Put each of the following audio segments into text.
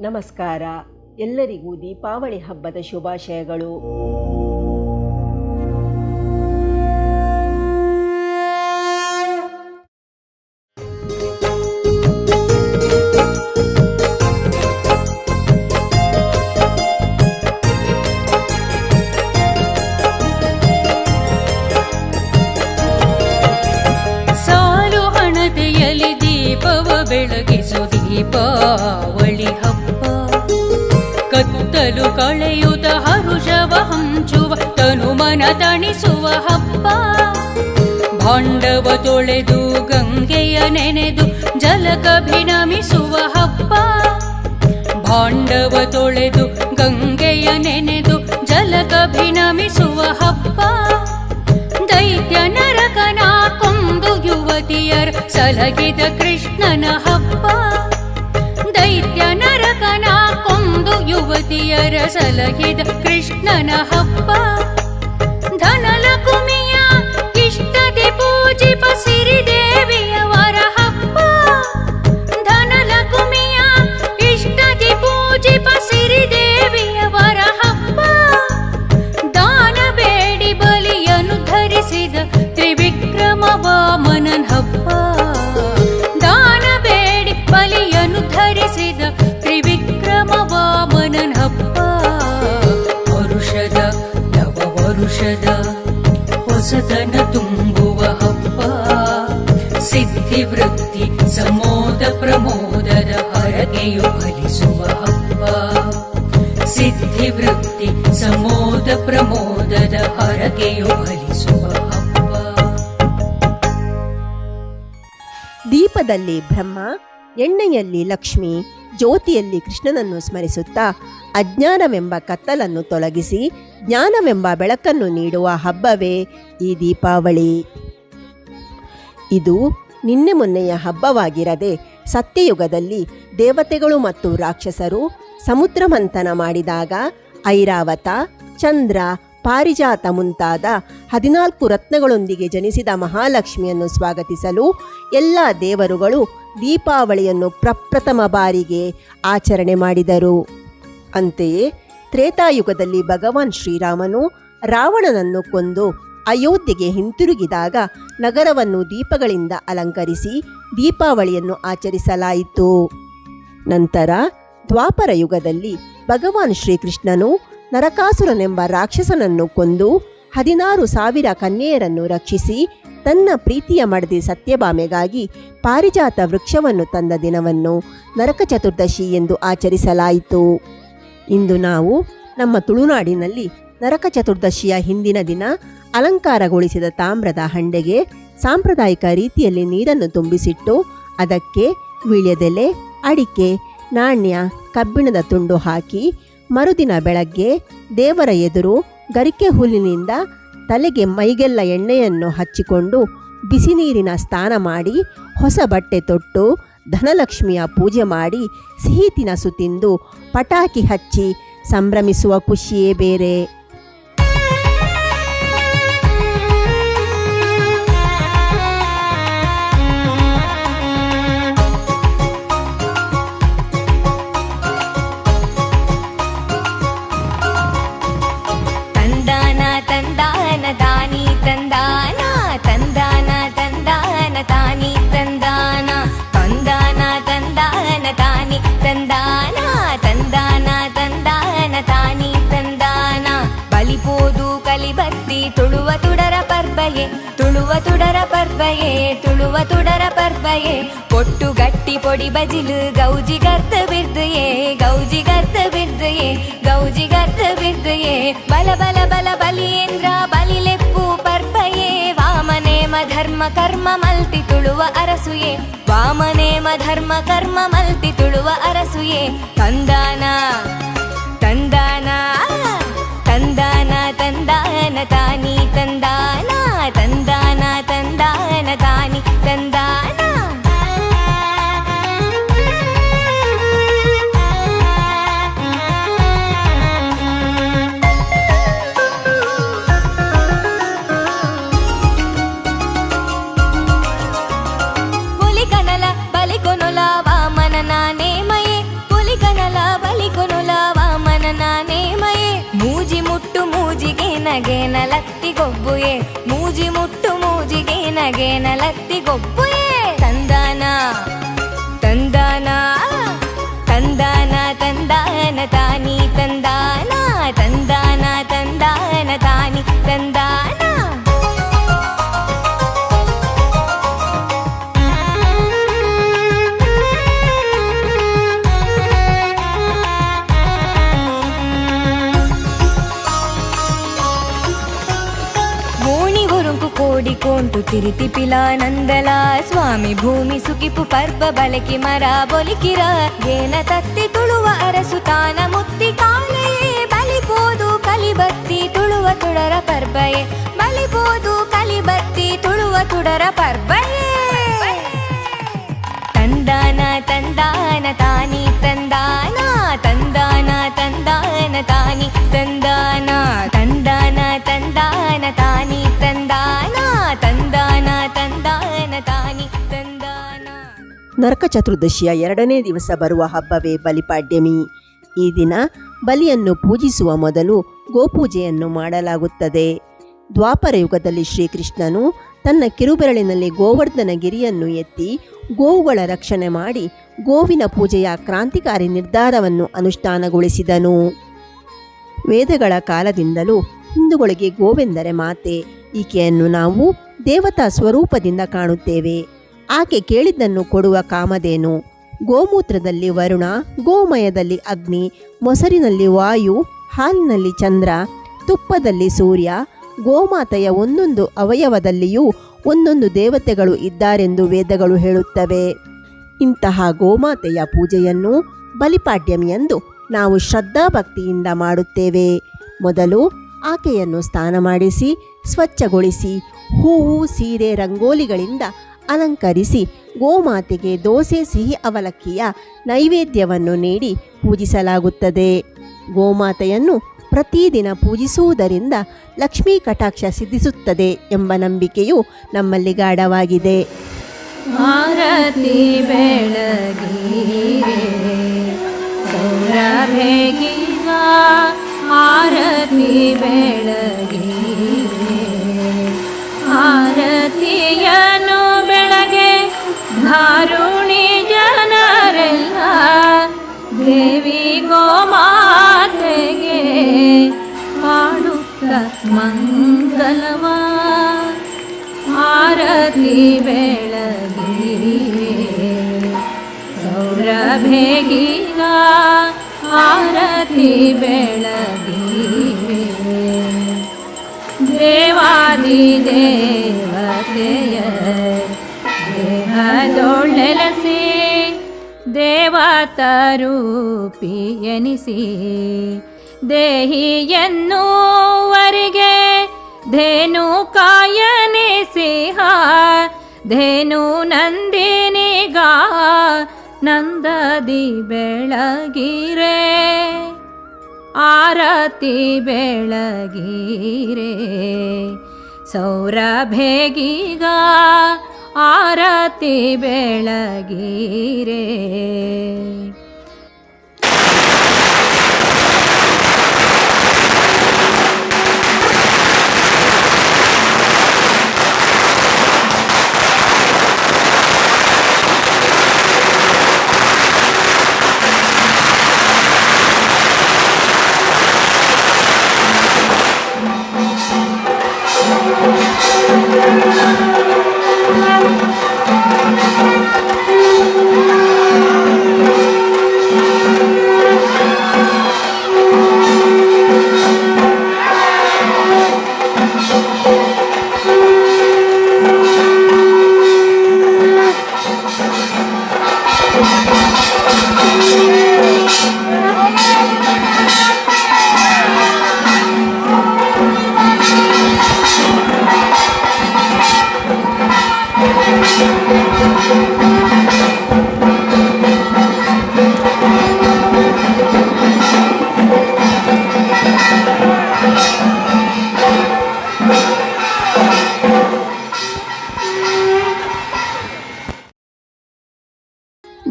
ನಮಸ್ಕಾರ. ಎಲ್ಲರಿಗೂ ದೀಪಾವಳಿ ಹಬ್ಬದ ಶುಭಾಶಯಗಳು. ಕತ್ತಲು ಕಳೆಯುತ ಹರುಷವ ಹಂಚುವ ತನುಮನ ತಣಿಸುವ ಹಬ್ಬ. ಭಾಂಡವ ತೊಳೆದು ಗಂಗೆಯ ನೆನೆದು ಜಲಕಭಿನಮಿಸುವ ಹಬ್ಬ. ಭಾಂಡವ ತೊಳೆದು ಗಂಗೆಯ ನೆನೆದು ಜಲಕಭಿನಮಿಸುವ ಹಬ್ಬ. ದೈತ್ಯ ನರಕನ ಕೊಂದು ಯುವತಿಯರ ಸಲಗಿದ ಕೃಷ್ಣನ ಹಬ್ಬ. ಯುವತಿಯರ ಸಲಗಿದ ಕೃಷ್ಣನ ಹಬ್ಬ ಧನಲಕುಮಿಯ ಇಷ್ಟದೆ ಪೂಜಿಪ ಸಿರಿದೇವಿಯವರ ವರುಷದ ಹೊಸತನ ತುಂಬುವ ಹಬ್ಬ, ಸಿದ್ಧಿ ವೃತ್ತಿ ಸಮೋದ ಪ್ರಮೋದದ ಹರಗೆಯು ಫಲಿಸುವ ಹಬ್ಬ, ಸಿದ್ಧಿ ವೃತ್ತಿ ಸಮೋದ ಪ್ರಮೋದದ ಹರಗೆಯು ಫಲಿಸುವ ಹಬ್ಬ. ದೀಪದಲ್ಲಿ ಬ್ರಹ್ಮ, ಎಣ್ಣೆಯಲ್ಲಿ ಲಕ್ಷ್ಮಿ, ಜ್ಯೋತಿಯಲ್ಲಿ ಕೃಷ್ಣನನ್ನು ಸ್ಮರಿಸುತ್ತಾ ಅಜ್ಞಾನವೆಂಬ ಕತ್ತಲನ್ನು ತೊಲಗಿಸಿ ಜ್ಞಾನವೆಂಬ ಬೆಳಕನ್ನು ನೀಡುವ ಹಬ್ಬವೇ ಈ ದೀಪಾವಳಿ. ಇದು ನಿನ್ನೆ ಮೊನ್ನೆಯ ಹಬ್ಬವಾಗಿರದೆ ಸತ್ಯಯುಗದಲ್ಲಿ ದೇವತೆಗಳು ಮತ್ತು ರಾಕ್ಷಸರು ಸಮುದ್ರ ಮಂಥನ ಮಾಡಿದಾಗ ಐರಾವತ, ಚಂದ್ರ, ಪಾರಿಜಾತ ಮುಂತಾದ ಹದಿನಾಲ್ಕು ರತ್ನಗಳೊಂದಿಗೆ ಜನಿಸಿದ ಮಹಾಲಕ್ಷ್ಮಿಯನ್ನು ಸ್ವಾಗತಿಸಲು ಎಲ್ಲ ದೇವರುಗಳು ದೀಪಾವಳಿಯನ್ನು ಪ್ರಪ್ರಥಮ ಬಾರಿಗೆ ಆಚರಣೆ ಮಾಡಿದರು. ಅಂತೆಯೇ ತ್ರೇತಾಯುಗದಲ್ಲಿ ಭಗವಾನ್ ಶ್ರೀರಾಮನು ರಾವಣನನ್ನು ಕೊಂದು ಅಯೋಧ್ಯೆಗೆ ಹಿಂತಿರುಗಿದಾಗ ನಗರವನ್ನು ದೀಪಗಳಿಂದ ಅಲಂಕರಿಸಿ ದೀಪಾವಳಿಯನ್ನು ಆಚರಿಸಲಾಯಿತು. ನಂತರ ದ್ವಾಪರ ಯುಗದಲ್ಲಿ ಭಗವಾನ್ ಶ್ರೀಕೃಷ್ಣನು ನರಕಾಸುರನೆಂಬ ರಾಕ್ಷಸನನ್ನು ಕೊಂದು ಹದಿನಾರು ಸಾವಿರ ಕನ್ಯೆಯರನ್ನು ರಕ್ಷಿಸಿ ತನ್ನ ಪ್ರೀತಿಯ ಮಡದಿ ಸತ್ಯಭಾಮೆಗಾಗಿ ಪಾರಿಜಾತ ವೃಕ್ಷವನ್ನು ತಂದ ದಿನವನ್ನು ನರಕ ಚತುರ್ದಶಿ ಎಂದು ಆಚರಿಸಲಾಯಿತು. ಇಂದು ನಾವು ನಮ್ಮ ತುಳುನಾಡಿನಲ್ಲಿ ನರಕ ಚತುರ್ದಶಿಯ ಹಿಂದಿನ ದಿನ ಅಲಂಕಾರಗೊಳಿಸಿದ ತಾಮ್ರದ ಹಂಡೆಗೆ ಸಾಂಪ್ರದಾಯಿಕ ರೀತಿಯಲ್ಲಿ ನೀರನ್ನು ತುಂಬಿಸಿಟ್ಟು ಅದಕ್ಕೆ ವಿಳ್ಯದೆಲೆ, ಅಡಿಕೆ, ನಾಣ್ಯ, ಕಬ್ಬಿಣದ ತುಂಡು ಹಾಕಿ ಮರುದಿನ ಬೆಳಗ್ಗೆ ದೇವರ ಎದುರು ಗರಿಕೆ ಹುಲ್ಲಿನಿಂದ ತಲೆಗೆ ಮೈಗೆಲ್ಲ ಎಣ್ಣೆಯನ್ನು ಹಚ್ಚಿಕೊಂಡು ಬಿಸಿ ನೀರಿನ ಸ್ನಾನ ಮಾಡಿ ಹೊಸ ಬಟ್ಟೆ ತೊಟ್ಟು ಧನಲಕ್ಷ್ಮಿಯ ಪೂಜೆ ಮಾಡಿ ಸಿಹಿ ತಿನಸು ತಿಂದು ಪಟಾಕಿ ಹಚ್ಚಿ ಸಂಭ್ರಮಿಸುವ ಖುಷಿಯೇ ಬೇರೆ. ತುಳುವ ತುಡರ ಪರ್ಬಯೆ ತುಳುವ ತುಡರ ಪರ್ಬಯೆ ತುಳುವ ತುಡರ ಪರ್ಬಯೆ பொட்டு கட்டி பொடி பஜிலு கௌஜி கர்த்த விருதுயே கௌஜி கர்த்த விருதுயே ಗೌಜಿ ಗರ್ತ ಬಿದ್ದಯೇ ಬಲ ಬಲ ಬಲ ಬಲಿಯೇಂದ್ರ ಬಲಿಲೆಪ್ಪು ಪರ್ಪಯೇ ವಾಮನೇಮ ಧರ್ಮ ಕರ್ಮ ಮಲ್ತಿ ತುಳುವ ಅರಸುಯೇ ವಾಮನೇಮ ಧರ್ಮ ಕರ್ಮ ಮಲ್ತಿ ತುಳುವ ಅರಸುಯೇ ತಂದಾನ ತಂದಾನ ತಾನಿ ನಗೇನ ಲತ್ತಿಗೊಬ್ಬುಯೆ ಮೂಜಿ ಮುಟ್ಟು ಮೂಜಿಗೆ ನಗೇನ ಲತ್ತಿಗೊಬ್ಬುಯೆ ತಂದಾನ ತಂದಾನ ತಂದಾನ ತಂದಾನ ತಾನಿ ತಂದಾನ ತಂದಾನ ತಂದಾನ కోడికోంటు తిరితి పిలానందల స్వామి భూమి సుకిపు పర్బ బలకి మర బొలికిర గేన తత్తి ತುಳುವ ಅರಸು ತಾನ ಮುತ್ತಿ ಕಾಲೆಯೇ ಬಲಿಬೋದು ಕಲಿಬತ್ತಿ ತುಳುವ ತುಡರ ಪರ್ಬಯೇ ಬಲಿಬೋದು ಕಲಿಬತ್ತಿ ತುಳುವ ತುಡರ ಪರ್ಬಯೇ ನರಕ ಚತುರ್ದಶಿಯ ಎರಡನೇ ದಿವಸ ಬರುವ ಹಬ್ಬವೇ ಬಲಿಪಾಡ್ಯಮಿ. ಈ ದಿನ ಬಲಿಯನ್ನು ಪೂಜಿಸುವ ಮೊದಲು ಗೋಪೂಜೆಯನ್ನು ಮಾಡಲಾಗುತ್ತದೆ. ದ್ವಾಪರ ಯುಗದಲ್ಲಿ ಶ್ರೀಕೃಷ್ಣನು ತನ್ನ ಕಿರುಬೆರಳಿನಲ್ಲಿ ಗೋವರ್ಧನ ಗಿರಿಯನ್ನು ಎತ್ತಿ ಗೋವುಗಳ ರಕ್ಷಣೆ ಮಾಡಿ ಗೋವಿನ ಪೂಜೆಯ ಕ್ರಾಂತಿಕಾರಿ ನಿರ್ಧಾರವನ್ನು ಅನುಷ್ಠಾನಗೊಳಿಸಿದನು. ವೇದಗಳ ಕಾಲದಿಂದಲೂ ಹಿಂದೂಗಳಿಗೆ ಗೋವೆಂದರೆ ಮಾತೆ. ಈಕೆಯನ್ನು ನಾವು ದೇವತಾ ಸ್ವರೂಪದಿಂದ ಕಾಣುತ್ತೇವೆ. ಆಕೆ ಕೇಳಿದ್ದನ್ನು ಕೊಡುವ ಕಾಮಧೇನು. ಗೋಮೂತ್ರದಲ್ಲಿ ವರುಣ, ಗೋಮಯದಲ್ಲಿ ಅಗ್ನಿ, ಮೊಸರಿನಲ್ಲಿ ವಾಯು, ಹಾಲಿನಲ್ಲಿ ಚಂದ್ರ, ತುಪ್ಪದಲ್ಲಿ ಸೂರ್ಯ, ಗೋಮಾತೆಯ ಒಂದೊಂದು ಅವಯವದಲ್ಲಿಯೂ ಒಂದೊಂದು ದೇವತೆಗಳು ಇದ್ದಾರೆಂದು ವೇದಗಳು ಹೇಳುತ್ತವೆ. ಇಂತಹ ಗೋಮಾತೆಯ ಪೂಜೆಯನ್ನು ಬಲಿಪಾಡ್ಯಮಿಯಂದು ನಾವು ಶ್ರದ್ಧಾಭಕ್ತಿಯಿಂದ ಮಾಡುತ್ತೇವೆ. ಮೊದಲು ಆಕೆಯನ್ನು ಸ್ನಾನ ಮಾಡಿಸಿ ಸ್ವಚ್ಛಗೊಳಿಸಿ, ಹೂವು, ಸೀರೆ, ರಂಗೋಲಿಗಳಿಂದ ಅಲಂಕರಿಸಿ ಗೋಮಾತೆಗೆ ದೋಸೆ, ಸಿಹಿ, ಅವಲಕ್ಕಿಯ ನೈವೇದ್ಯವನ್ನು ನೀಡಿ ಪೂಜಿಸಲಾಗುತ್ತದೆ. ಗೋಮಾತೆಯನ್ನು ಪ್ರತಿದಿನ ಪೂಜಿಸುವುದರಿಂದ ಲಕ್ಷ್ಮೀ ಕಟಾಕ್ಷ ಸಿದ್ಧಿಸುತ್ತದೆ ಎಂಬ ನಂಬಿಕೆಯು ನಮ್ಮಲ್ಲಿ ಗಾಢವಾಗಿದೆ. ಆರತಿ ಬೆಳಗಿ ಸೌರಭೆಗಿಗ ಧಾರುಣಿ ಜನರೆಲ್ಲ ದೇವಿ ಗೋಮಾತೆಗೆ ಮಾಡುತ್ತ ಮಂಗಲವ. ಆರತಿ ಬೆಳಗಿರೆ ಸೌರಭೆಗೀಗ ಆರತಿ ಬೆಳಗಿರೆ ದೇವಾದಿ ದೇವತೆಯ ದೇಹದೊಳ್ಳೆಲಸಿ ದೇವತರೂಪಿ ಎನಿಸಿ ದೇಹಿಯನ್ನುವರಿಗೆ ಧೇನು ಕಾಯನಿಸಿಹ ಧೇನು ನಂದಿನಿಗ ನಂದದಿ ಬೆಳಗಿರೆ ಆರತಿ ಬೆಳಗಿರೆ ಸೌರಭೆಗೀಗ ಆರತಿ ಬೆಳಗಿರೆ.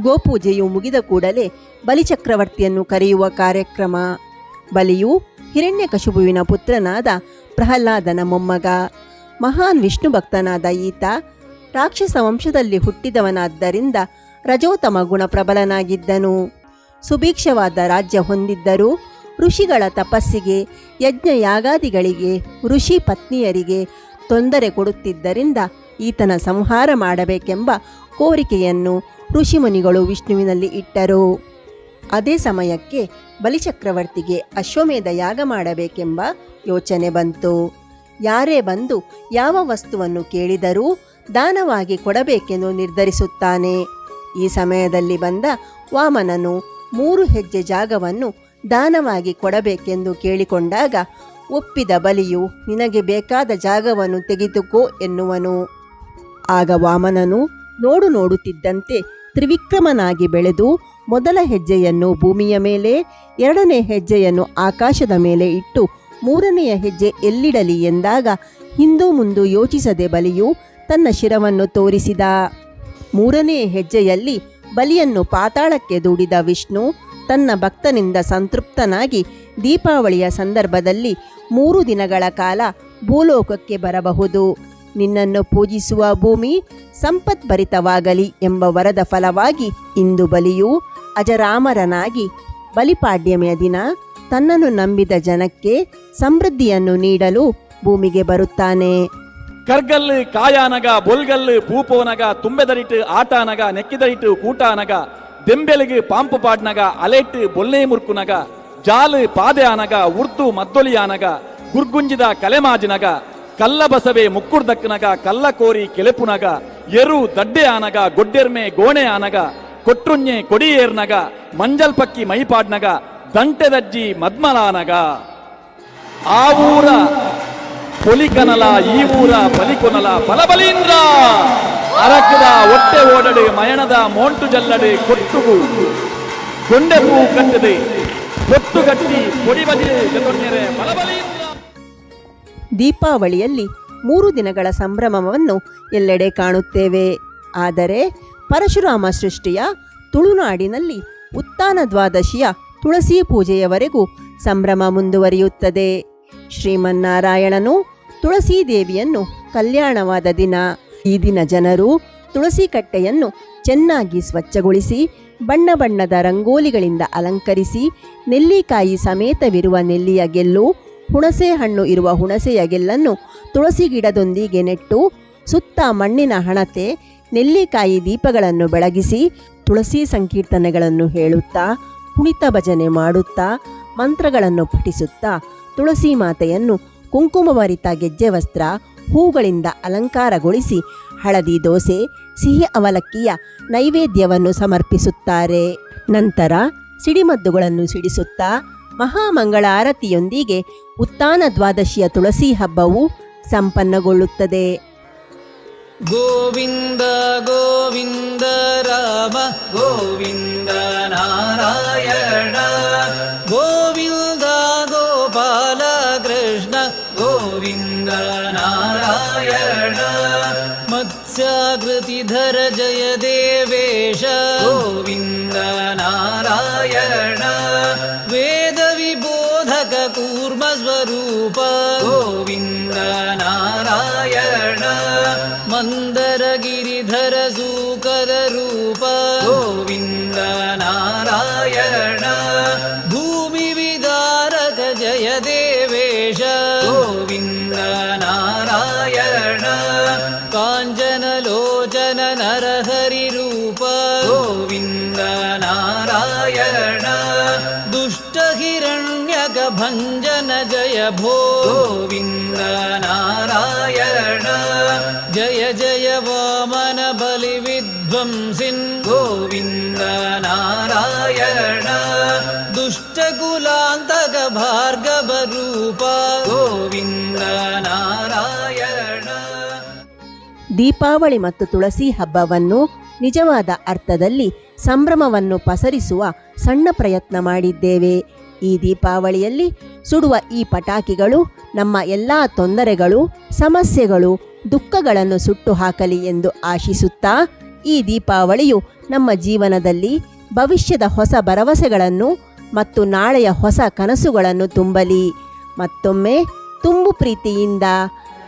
ಗೋಪೂಜೆಯು ಮುಗಿದ ಕೂಡಲೇ ಬಲಿಚಕ್ರವರ್ತಿಯನ್ನು ಕರೆಯುವ ಕಾರ್ಯಕ್ರಮ. ಬಲಿಯು ಹಿರಣ್ಯಕಶುಬುವಿನ ಪುತ್ರನಾದ ಪ್ರಹ್ಲಾದನ ಮೊಮ್ಮಗ. ಮಹಾನ್ ವಿಷ್ಣು ಭಕ್ತನಾದ ಈತ ರಾಕ್ಷಸ ವಂಶದಲ್ಲಿ ಹುಟ್ಟಿದವನಾದ್ದರಿಂದ ರಜೋತಮ ಗುಣ ಪ್ರಬಲನಾಗಿದ್ದನು. ಸುಭೀಕ್ಷವಾದ ರಾಜ್ಯ ಹೊಂದಿದ್ದರೂ ಋಷಿಗಳ ತಪಸ್ಸಿಗೆ ಯಜ್ಞ ಯಾಗಾದಿಗಳಿಗೆ ಋಷಿ ಪತ್ನಿಯರಿಗೆ ತೊಂದರೆ ಕೊಡುತ್ತಿದ್ದರಿಂದ ಈತನ ಸಂಹಾರ ಮಾಡಬೇಕೆಂಬ ಕೋರಿಕೆಯನ್ನು ಋಷಿಮುನಿಗಳು ವಿಷ್ಣುವಿನಲ್ಲಿ ಇಟ್ಟರು. ಅದೇ ಸಮಯಕ್ಕೆ ಬಲಿಚಕ್ರವರ್ತಿಗೆ ಅಶ್ವಮೇಧ ಯಾಗ ಮಾಡಬೇಕೆಂಬ ಯೋಚನೆ ಬಂತು. ಯಾರೇ ಬಂದು ಯಾವ ವಸ್ತುವನ್ನು ಕೇಳಿದರೂ ದಾನವಾಗಿ ಕೊಡಬೇಕೆಂದು ನಿರ್ಧರಿಸುತ್ತಾನೆ. ಈ ಸಮಯದಲ್ಲಿ ಬಂದ ವಾಮನನು ಮೂರು ಹೆಜ್ಜೆ ಜಾಗವನ್ನು ದಾನವಾಗಿ ಕೊಡಬೇಕೆಂದು ಕೇಳಿಕೊಂಡಾಗ ಒಪ್ಪಿದ ಬಲಿಯು ನಿನಗೆ ಬೇಕಾದ ಜಾಗವನ್ನು ತೆಗೆದುಕೋ ಎನ್ನುವನು. ಆಗ ವಾಮನನು ನೋಡು ನೋಡುತ್ತಿದ್ದಂತೆ ತ್ರಿವಿಕ್ರಮನಾಗಿ ಬೆಳೆದು ಮೊದಲ ಹೆಜ್ಜೆಯನ್ನು ಭೂಮಿಯ ಮೇಲೆ, ಎರಡನೇ ಹೆಜ್ಜೆಯನ್ನು ಆಕಾಶದ ಮೇಲೆ ಇಟ್ಟು ಮೂರನೆಯ ಹೆಜ್ಜೆ ಎಲ್ಲಿಡಲಿ ಎಂದಾಗ ಹಿಂದೂ ಮುಂದು ಯೋಚಿಸದೆ ಬಲಿಯು ತನ್ನ ಶಿರವನ್ನು ತೋರಿಸಿದ. ಮೂರನೇ ಹೆಜ್ಜೆಯಲ್ಲಿ ಬಲಿಯನ್ನು ಪಾತಾಳಕ್ಕೆ ದೂಡಿದ ವಿಷ್ಣು ತನ್ನ ಭಕ್ತನಿಂದ ಸಂತೃಪ್ತನಾಗಿ ದೀಪಾವಳಿಯ ಸಂದರ್ಭದಲ್ಲಿ ಮೂರು ದಿನಗಳ ಕಾಲ ಭೂಲೋಕಕ್ಕೆ ಬರಬಹುದು. ನಿನ್ನನ್ನು ಪೂಜಿಸುವ ಭೂಮಿ ಸಂಪತ್ಭರಿತವಾಗಲಿ ಎಂಬ ವರದ ಫಲವಾಗಿ ಇಂದು ಬಲಿಯು ಅಜರಾಮರನಾಗಿ ಬಲಿಪಾಡ್ಯಮಿಯ ದಿನ ತನ್ನನ್ನು ನಂಬಿದ ಜನಕ್ಕೆ ಸಮೃದ್ಧಿಯನ್ನು ನೀಡಲು ಭೂಮಿಗೆ ಬರುತ್ತಾನೆ. ಕರ್ಗಲ್ಲು, ಕಾಯಾನಗ, ಬೊಲ್ಗಲ್ಲು ಪೂಪೋನಗ ತುಂಬೆದರಿಟ್ಟು ಆಟಾನಗ ನೆಕ್ಕಿದರಿಟ್ಟು ಕೂಟಾನಗ ದೆಂಬೆಲಿಗೆ ಪಾಂಪು ಪಾಡ್ನಗ ಅಲೆಟ್ಟು ಬೊಲ್ಲೆ ಮುರ್ಕುನಗ ಜಾಲು ಪಾದೆ ಆನಗ ಉರ್ದು ಮದ್ದೊಲಿ ಆನಗ ಗುರ್ಗುಂಜಿದ ಕಲೆಮಾಜಿನಗ ಕಲ್ಲ ಬಸವೆ ಮುಕ್ಕುರ್ದಕ್ಕನಗ ಕಲ್ಲ ಕೋರಿ ಕೆಲೆಪುನಗ ಎರು ದಡ್ಡೆ ಆನಗ, ಗೊಡ್ಡೆರ್ಮೆ ಗೋಣೆ ಆನಗ ಕೊಟ್ರುನ್ಯೆ ಕೊಡಿಯೇರ್ನಗ ಮಂಜಲ್ ಪಕ್ಕಿ ಮೈಪಾಡ್ನಗ ದಂಟೆದಜ್ಜಿ ಮದ್ಮಲಾನಗ ಆ ಊರ ಪೊಲಿಕನಲ, ಈ ಊರ ಬಲಿಕೊನಲ ಫಲಬಲೀಂದ್ರ ಅರಕದ ಒಟ್ಟೆ ಓಡಡೆ, ಮಯಣದ ಮೋಂಟು ಜಲ್ಲಡೆ, ಕೊಟ್ಟುಗು ಗೊಂಡೆ ಹೂ ಕಟ್ಟದೆ ಕೊಟ್ಟು ಕಟ್ಟಿ ಕೊಡಿ ಫಲಬಲೀಂದ್ರ ದೀಪಾವಳಿಯಲ್ಲಿ ಮೂರು ದಿನಗಳ ಸಂಭ್ರಮವನ್ನು ಎಲ್ಲೆಡೆ ಕಾಣುತ್ತೇವೆ. ಆದರೆ ಪರಶುರಾಮ ಸೃಷ್ಟಿಯ ತುಳುನಾಡಿನಲ್ಲಿ ಉತ್ತಾನ ದ್ವಾದಶಿಯ ತುಳಸಿ ಪೂಜೆಯವರೆಗೂ ಸಂಭ್ರಮ ಮುಂದುವರಿಯುತ್ತದೆ. ಶ್ರೀಮನ್ನಾರಾಯಣನು ತುಳಸಿ ದೇವಿಯನ್ನು ಕಲ್ಯಾಣವಾದ ದಿನ. ಈ ದಿನ ಜನರು ತುಳಸಿ ಕಟ್ಟೆಯನ್ನು ಚೆನ್ನಾಗಿ ಸ್ವಚ್ಛಗೊಳಿಸಿ, ಬಣ್ಣ ಬಣ್ಣದ ರಂಗೋಲಿಗಳಿಂದ ಅಲಂಕರಿಸಿ, ನೆಲ್ಲಿಕಾಯಿ ಸಮೇತವಿರುವ ನೆಲ್ಲಿಯ ಗೆಲ್ಲು ಹುಣಸೆ ಹಣ್ಣು ಇರುವ ಹುಣಸೆಯ ಗೆಲ್ಲನ್ನು ತುಳಸಿ ಗಿಡದೊಂದಿಗೆ ನೆಟ್ಟು ಸುತ್ತ ಮಣ್ಣಿನ ಹಣತೆ, ನೆಲ್ಲಿಕಾಯಿ ದೀಪಗಳನ್ನು ಬೆಳಗಿಸಿ ತುಳಸಿ ಸಂಕೀರ್ತನೆಗಳನ್ನು ಹೇಳುತ್ತಾ ಕುಣಿತ ಭಜನೆ ಮಾಡುತ್ತಾ, ಮಂತ್ರಗಳನ್ನು ಪಠಿಸುತ್ತಾ ತುಳಸಿ ಮಾತೆಯನ್ನು ಕುಂಕುಮಭರಿತ ಗೆಜ್ಜೆ ವಸ್ತ್ರ ಹೂಗಳಿಂದ ಅಲಂಕಾರಗೊಳಿಸಿ ಹಳದಿ ದೋಸೆ, ಸಿಹಿ ಅವಲಕ್ಕಿಯ ನೈವೇದ್ಯವನ್ನು ಸಮರ್ಪಿಸುತ್ತಾರೆ. ನಂತರ ಸಿಡಿಮದ್ದುಗಳನ್ನು ಸಿಡಿಸುತ್ತಾ ಮಹಾಮಂಗಳ ಆರತಿಯೊಂದಿಗೆ ಉತ್ಥಾನ ದ್ವಾದಶಿಯ ತುಳಸಿ ಹಬ್ಬವು ಸಂಪನ್ನಗೊಳ್ಳುತ್ತದೆ. ಗೋವಿಂದ ಗೋವಿಂದ ರಾಮ, ಗೋವಿಂದ ನಾರಾಯಣ, ಗೋವಿಂದ ಗೋಪಾಲ ಕೃಷ್ಣ, ಗೋವಿಂದ ನಾರಾಯಣ, ಮತ್ಸ್ಯಾಕೃತಿಧರ ಜಯ ದೇವೇಶ ಸೂಕರ ರೂಪ ಗೋವಿಂದ ನಾರಾಯಣ ಭಂಜನ ಜಯ ಭೋವಿಂದ ನಾರಾಯಣ. ಜಯ ಜಯ ವಾಮನ ಬಲಿ ವಿಧ್ವಂಸಿನ್ ಗೋವಿಂದ ನಾರಾಯಣ. ದುಷ್ಟ ಕುಲಾಂತಕ ಭಾರ್ಗವ ರೂಪ ಗೋವಿಂದ ನಾರಾಯಣ. ದೀಪಾವಳಿ ಮತ್ತು ತುಳಸಿ ಹಬ್ಬವನ್ನು ನಿಜವಾದ ಅರ್ಥದಲ್ಲಿ ಸಂಭ್ರಮವನ್ನು ಪಸರಿಸುವ ಸಣ್ಣ ಪ್ರಯತ್ನ ಮಾಡಿದ್ದೇವೆ. ಈ ದೀಪಾವಳಿಯಲ್ಲಿ ಸುಡುವ ಈ ಪಟಾಕಿಗಳು, ನಮ್ಮ ಎಲ್ಲ ತೊಂದರೆಗಳು, ಸಮಸ್ಯೆಗಳು, ದುಃಖಗಳನ್ನು ಸುಟ್ಟು ಹಾಕಲಿ ಎಂದು ಆಶಿಸುತ್ತಾ, ಈ ದೀಪಾವಳಿಯು ನಮ್ಮ ಜೀವನದಲ್ಲಿ ಭವಿಷ್ಯದ ಹೊಸ ಭರವಸೆಗಳನ್ನು ಮತ್ತು ನಾಳೆಯ ಹೊಸ ಕನಸುಗಳನ್ನು ತುಂಬಲಿ. ಮತ್ತೊಮ್ಮೆ ತುಂಬು ಪ್ರೀತಿಯಿಂದ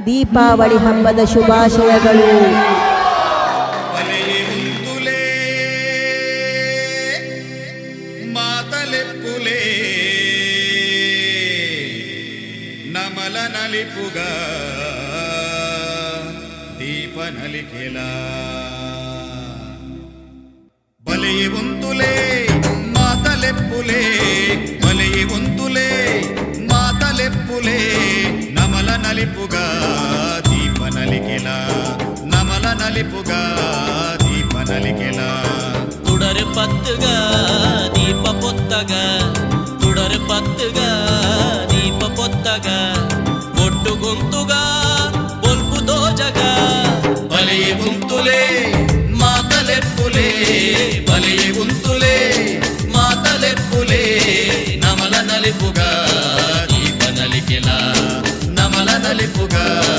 ದೀಪಾವಳಿ ಹಬ್ಬದ ಶುಭಾಶಯಗಳು. వైపుగా దీపనలికెలా. బలయి వంతులే మాతలెప్పులే బలయి వంతులే మాతలెప్పులే నమల నలిపుగా దీప దీపనలికెలా నమల నలిపుగా. good.